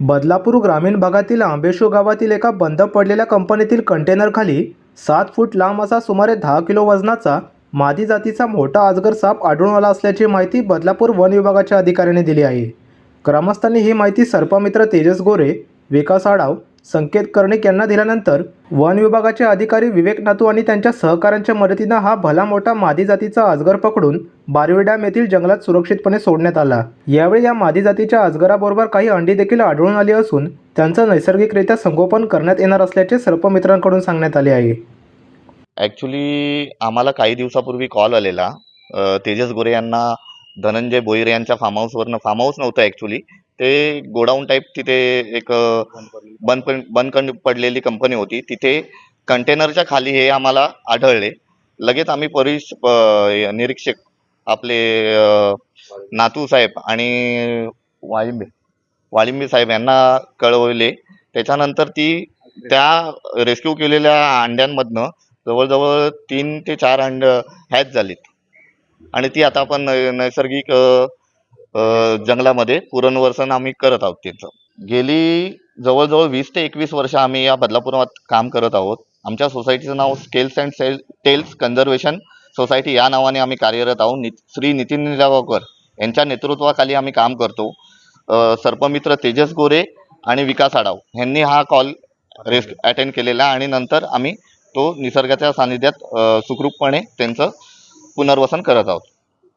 बदलापूर ग्रामीण भागातील आंबेशो गावातील एका बंद पडलेल्या कंपनीतील कंटेनरखाली सात फूट लांब असा सुमारे दहा किलो वजनाचा मादी जातीचा मोठा अजगर साप आढळून आला असल्याची माहिती बदलापूर वन विभागाच्या अधिकाऱ्याने दिली आहे. ग्रामस्थांनी ही माहिती सर्पमित्र तेजस गोरे विकास आडाव संकेत कर्णिक यांना दिल्यानंतर वन विभागाचे अधिकारी विवेक नातू आणि त्यांच्या सहकाऱ्यांच्या मदतीनं हा भला मोठा मादी जातीचा अजगर पकडून बारवी डॅम येथील जंगलात सुरक्षितपणे सोडण्यात आला. यावेळी या मादी जातीच्या अजगराबरोबर काही अंडी देखील आढळून आली असून त्यांचं नैसर्गिकरित्या संगोपन करण्यात येणार असल्याचे सर्पमित्रांकडून सांगण्यात आले आहे. ॲक्च्युली आम्हाला काही दिवसापूर्वी कॉल आलेला. तेजस गोरे यांना धनंजय बोईर यांच्या फार्म हाऊसवरनं फार्म हाऊस नव्हतं ॲक्च्युली. ते गोडाऊन टाईप तिथे एक बंद बंद पडलेली कंपनी होती. तिथे कंटेनरच्या खाली हे आम्हाला आढळले. लगेच आम्ही परिस प- निरीक्षक आपले नातू साहेब आणि वाळिंबे वाळिंबे साहेब यांना कळवले. त्याच्यानंतर ती त्या रेस्क्यू केलेल्या अंड्यांमधनं जवळजवळ तीन ते चार अंड हॅच झालीत. आणि ती आता आपण नैसर्गिक जंगलामध्ये पुनर्वसन आम्ही करत आहोत त्याचं गेली जवळजवळ वीस ते एकवीस वर्ष आम्ही या बदलापुरात काम करत आहोत. आमच्या सोसायटीचं नाव scales and sale tails conservation society या नावाने आम्ही कार्यरत आहोत. नि श्री नितीन निलागावकर यांच्या नेतृत्वाखाली आम्ही काम करतो. सर्पमित्र तेजस गोरे आणि विकास आडाव यांनी हा कॉल रेस्ट अटेंड केलेला आणि नंतर आम्ही तो निसर्गाच्या सानिध्यात सुखरूपपणे त्यांचं पुनर्वसन करत आहोत.